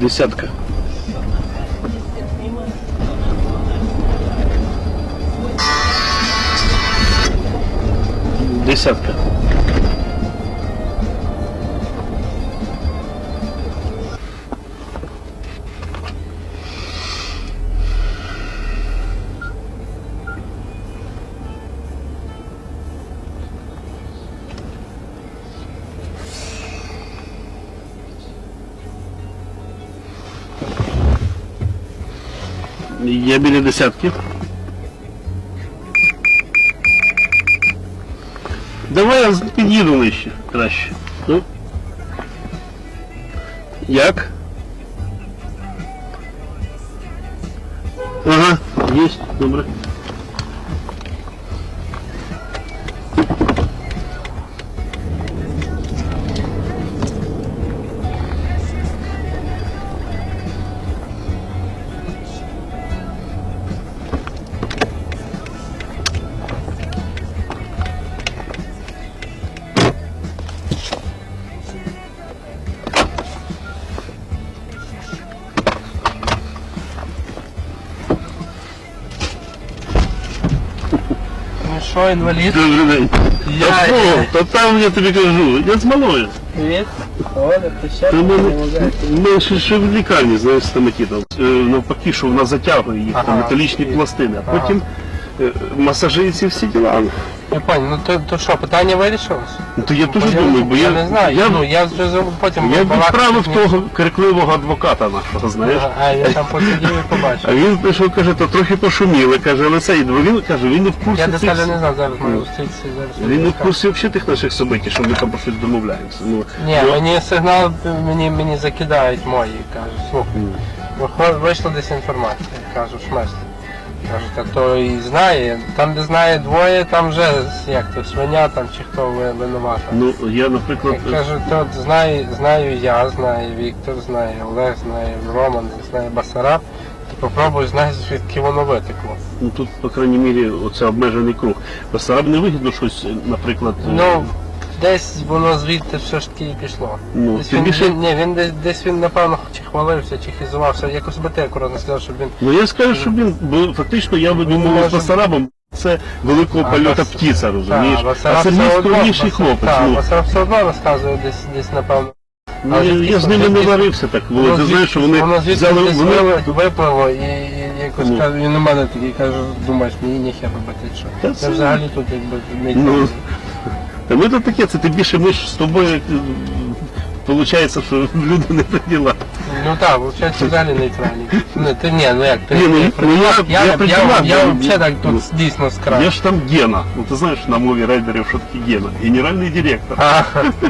Десятка. Десятка. Є біля десятки. Давай я з- під'їду нижче краще. Ну. Як? Ага, є, добре. Що, інвалід? Добрий день. Я- Та що? Та там я тобі кажу, я з малою. Привіт. Оля, ти ще Та ми, допомагаєш? ми ще, ще в лікарні, знаєш, стоматітом. Е, Навпаки, що вона затягує їх, Ага. там, металічні пластини, а потім е, масажиці всі діла. Я понял, ну то, то що, питання вирішилось? Ну, то я теж Бо думаю, бо я, не знаю, я, ну я вже потім я балакав відправив з ним. того крикливого адвоката нашого, знаєш. А я там посидів і побачив. А він прийшов, каже, то трохи пошуміли, каже, але це, бо він каже, він не в курсі. Я деталі не знав, зараз маю зустрітися зараз. Він не в курсі взагалі тих наших событий, що ми там про щось домовляємося. Ну, Ні, ну, мені сигнал, мені, мені закидають мої, кажуть, слухай, виход- вийшла десь інформація, кажу, шмест. Та то і знає, там де знає двоє, там вже як то свиня там чи хто ви- винувата. ну, я, наприклад, Я кажу, то знаю, знаю я, знає Віктор, знає Олег, знає Роман, знає Басараб. І попробуй знай, звідки воно витекло. ну, тут, по крайній мірі, оце обмежений круг. Басараб не вигідно щось, наприклад, е, Ну, десь воно звідти все ж таки і пішло. Ну, десь тим він, більше- ні, він десь, десь він, напевно, чи хвалився, чи хизувався. Якось би ти акуратно сказав, щоб він. Ну я скажу, що він, бо фактично я Він мову з Басарабом, це великого А, польота Бас- птиця, розумієш? Та, а Басараб це мій одно- скромніший хлопець. Так, ну. Басараб все одно розказує десь, десь напевно. Ну, Але я, звідки- я з ними не звідки- варився так, Володь, ти знаєш, що вони воно звідти взяли, десь вони, вили- випливо і, і якось Ну. каже, він у мене такий каже, думаєш, мені ніхер робити, що. Та Це це- взагалі тут якби не Ну, Та ми тут таке, це ти більше ми ж з тобою, виходить, що люди не при ділах. Ну так, виходить, взагалі нейтральний. Ну, ти ні, ну як, ти Ні, ну, ти ну, я- я, я я, я, ділах, я, ну, взагалі так ну, тут дійсно з. Я ж там Гена. Ну ти знаєш на мові рейдерів, що таке Гена. Генеральний директор. А,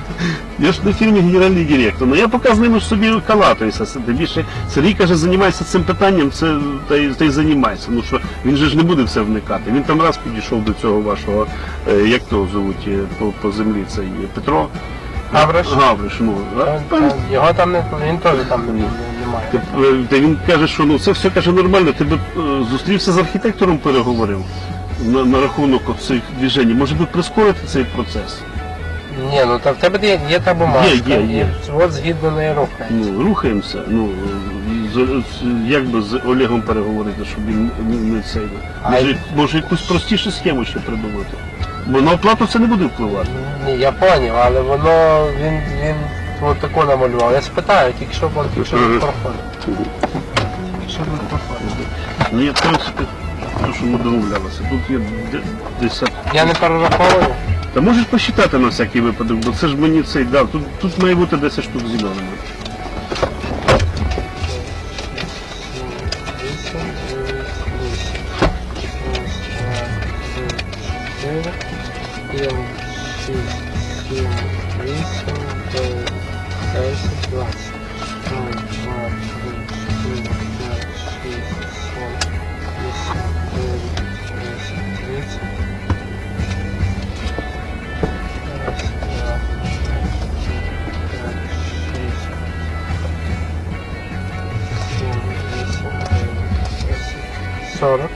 Я ж на фільмі генеральний директор. Ну я поки з ними ж собі калатуюся. Тим більше Сергій каже, займайся цим питанням, це та й, та й займайся. Ну що він же ж не буде в це вникати. Він там раз підійшов до цього вашого, е, як того звуть, е, по, по землі, цей Петро. Гавриш? Гавриш, ну. та- та Його там не, він теж там не- не- немає. е, Та він каже, що ну це все каже нормально. Ти би е, зустрівся з архітектором, переговорив на, на рахунок цих движень. Може би прискорити цей процес. Ні, ну та в тебе є, є та бумажка, Є, є, є. і от згідно неї рухається. Ну, рухаємося. Ну, з, з- як би з Олегом переговорити, щоб він не, не цей. А Може, й- може якусь простішу схему ще придумати. Бо на оплату це не буде впливати. Ні, я поняв, але воно він він от таку намалював. Я спитаю, тільки що проходить. Якщо він. Ну, я в принципі, то, що ми домовлялися. Тут є де- десят. Я не перераховую. Та можеш посчитати на всякий випадок, бо це ж мені цей дав. Тут, тут має бути 10 штук зеленими. Вісім, дев'ять, вісім. Вісім, дев'ять, десять, двадцять. Раз, два, три, чотири, п'ять, шість, сім, вісім, дев'ять, десять, тридцять. Раз, два,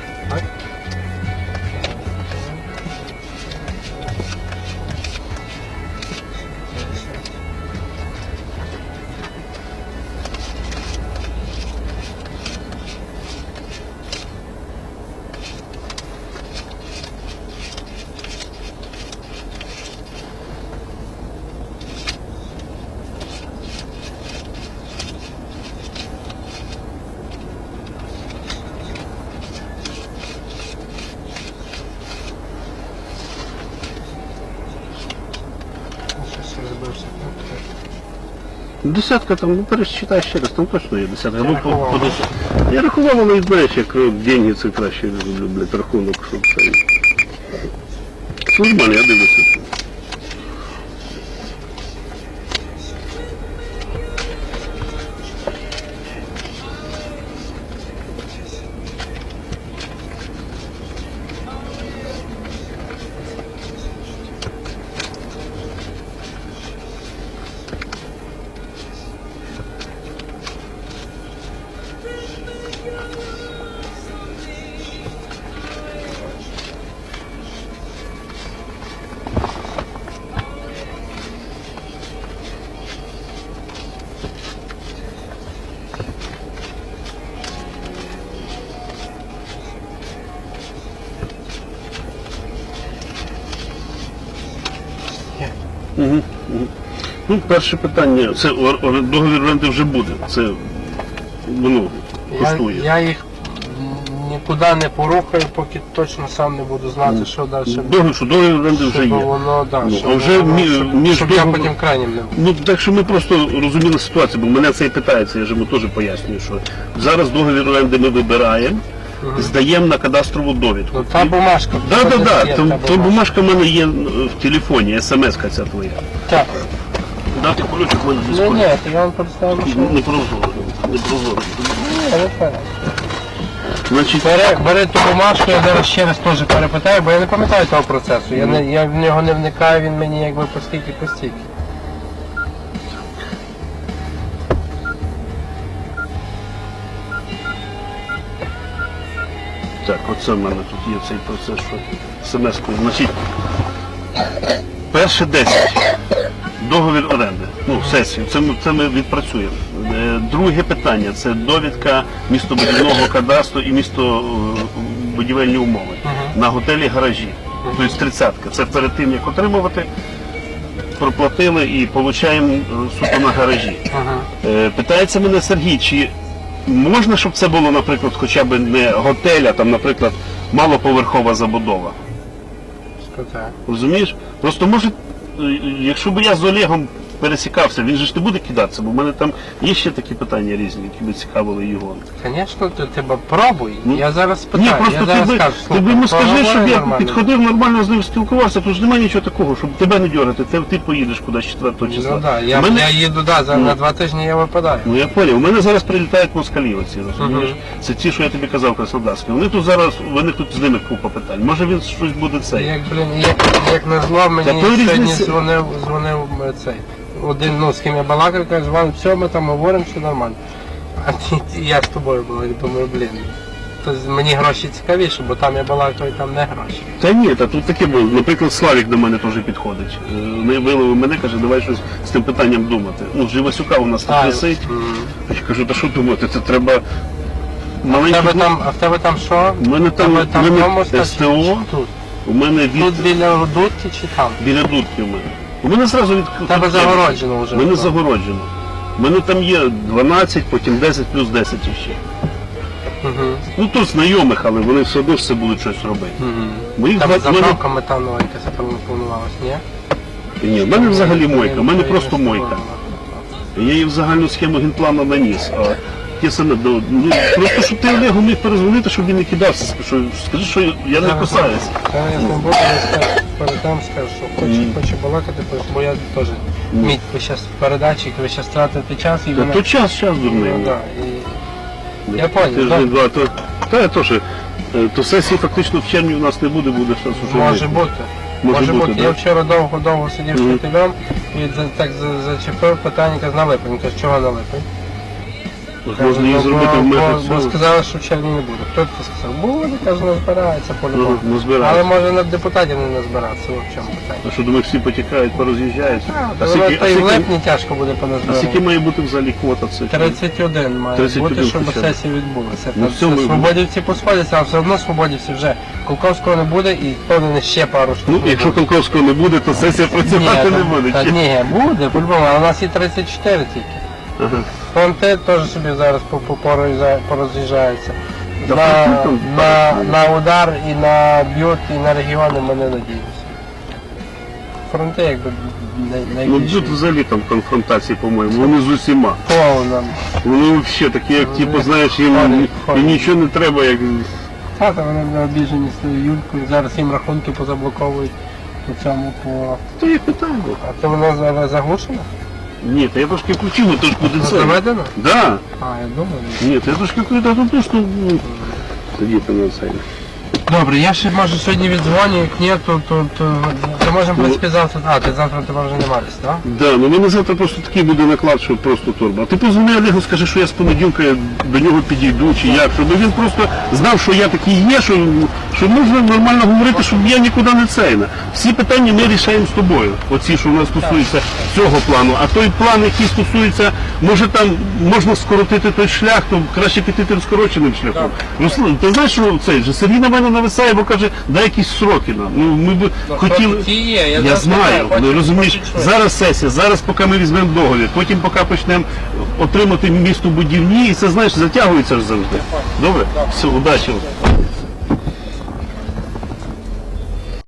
Десятка там, ну пересчитай ще раз, там точно є десятка. Ну, по, рахував. по десят- Я рахував, але знаєш, як деньги це краще люблять рахунок, щоб це. Нормально, я дивлюся. Ну, перше питання, це ор- ор- договір оренди вже буде. Це ну, Я, коштує. я їх нікуди не порухаю, поки точно сам не буду знати, що далі буде. Договір, що договір оренди вже Щоб є. воно, да, Ну, щоб а вже воно- мі- щоб, між щоб я потім крайнім не був. Ну так що ми просто розуміли ситуацію, бо мене це і питається, я ж йому теж пояснюю, що зараз договір оренди ми вибираємо, здаємо на кадастрову довідку. Ну та бумажка. Що да. є, та то бумажка в мене є в телефоні, смс-ка ця твоя. Так. Дати ключик мене десь Ну ні, я вам представив, що... Не прозоро, не прозоро. Значить, Бери, бери ту бумажку, я зараз ще раз теж перепитаю, бо я не пам'ятаю того процесу. Я, не, я в нього не вникаю, він мені якби постійки постійки. Так, оце в мене тут є цей процес, що смс-кою. Значить, перше 10. Договір оренди. Ну, сесію. Це ми, це ми відпрацюємо. Е, Друге питання це довідка містобудівного кадастру і містобудівельні умови на готелі гаражі. Тобто тридцятка. Це перед тим, як отримувати, проплатили і отримуємо суто на гаражі. Ага. Е, Питається мене Сергій, чи можна, щоб це було, наприклад, хоча б не готель, а там, наприклад, малоповерхова забудова. Розумієш? Просто може, е, якщо б я з Олегом пересікався, він же ж не буде кидатися, бо в мене там є ще такі питання різні, які би цікавили його. Звісно, ти тебе пробуй. Ну, я зараз спитаю. Ні, просто я ти зараз би, скажу, ти би йому скажи, щоб я нормально. підходив нормально з ним спілкувався, тут ж немає нічого такого, щоб тебе не дергати, ти, ти поїдеш кудись 4 числа. Ну да, я, У мене- я їду да, за, Ну. на два тижні я випадаю. Ну я поняв, у мене зараз прилітають москалі оці, розумієш? Мгм. Це ті, що я тобі казав, краснодарські. Вони тут зараз, вони тут з ними купа питань. Може він щось буде цей. Як, блін, як, як назло, мені сьогодні дзвонив, дзвонив е, цей. Один, ну, з ким я балакав, каже, вам все, ми там говоримо, все нормально. А я з тобою був, і думаю, блін. То мені гроші цікавіше, бо там я балакав і там не гроші. Та ні, та тут таке було. Наприклад, Славік до мене теж підходить. Е, Не виловив мене, каже, давай щось з тим питанням думати. Ну, Живасюка у нас тут А, висить. Я кажу, та що думати, це треба В маленький. тебе там, а в тебе там що? У мене В тебе там, там мене СТО, Тут. у мене від Тут біля дудки чи там? біля дудки у мене. У мене зразу від тебе загороджено вже. У мене загороджено. У мене там є 12, потім 10 плюс 10 іще. Мгм. Ну тут знайомих, але вони все одно ж це будуть щось робити. Мгм. Моїх Тебе два- мене- заправка метанова якась планувалась, ні? Ні, в мене взагалі мойка, в мене просто мойка. Я її в загальну схему генплану наніс. А ті саме ну просто щоб ти Олегу міг перезвонити, щоб він не кидався. Що скажи, що я не кусаюсь. Та я не буду, я скажу, передам, скажу, що хочу, Мгм. хочу балакати, бо я теж мідь ви зараз передатчик, ви зараз тратите час і Та то час, час дурний. Ну, да, і... Я понял, Тиждень, два, то, та я теж. е, То сесії фактично в червні у нас не буде, буде щось уже. Може липень. бути. Може Може бути, бути. да? Я вчора довго-довго сидів з Мгм. вчителем і за- так за- зачепив питання, каже, на липень. Каже, чого на липень? Можна її «Ну, зробити в межах бо, бо сказали, що в червні не буде. Хто це сказав? Буде, каже, не збирається по-любому. Ну, не збирається. Але може на депутатів не назбиратися, в чому питання. А що думаю, всі потікають, пороз'їжджаються. А, А та й в скільки, липні тяжко буде а поназбирати. скільки має бути взагалі квота? Це 31 має 31 бути, щоб хоча б. сесія відбулася. Ну, Та в цьому- це свободівці посходяться, а все одно свободівці вже. Колковського не буде і впевнений ще пару штук. Ну, не якщо буде. Колковського не буде, то сесія працювати не буде. Та Чи- ні, буде, по-любому, а у нас є 34 тільки. Фронти теж собі зараз по- по- пороз'їжджаються. Да На, на, на удар і на б'ют, і на регіони ми не надіємося. Фронти якби най- Ну тут взагалі там конфронтації, по-моєму, вони з усіма. Повна. Вони взагалі такі, як типу, знаєш, їм і нічого не треба, як Тата вони не обіжені з Юлькою. Зараз їм рахунки позаблоковують по цьому по. то є питання. А то воно за- заглушено? Ні, та я трошки включив, бо то ж буде Ну, це. заведено? Да. А, я думаю. Ні, то я трошки включив, тут просто ну, на це. Добре, я ще може сьогодні віддзвоню, як ні, то, то, то, то можемо в принципі завтра. А, ти завтра тебе вже немає, десь, так? Да, ну мене завтра просто такий буде наклад, що просто турбо. А ти позвони Олегу, скажи, що я з понеділка до нього підійду, чи як, щоб він просто знав, що я такий є, що, що можна нормально говорити, щоб я нікуди не цейна. Всі питання ми рішаємо з тобою. Оці, що в нас стосуються цього плану. А той план, який стосується, може там можна скоротити той шлях, то краще піти тим скороченим шляхом. Руслан, ти знаєш, що цей же Сергій на мене нависає, бо каже, дай якісь сроки нам. Ну ми б хотіли. Є, я, Я знаю, ну, розумієш, зараз сесія, зараз поки ми візьмемо договір, потім поки почнемо отримати місто будівні, і це знаєш, затягується ж завжди. Добре? Все, удачі.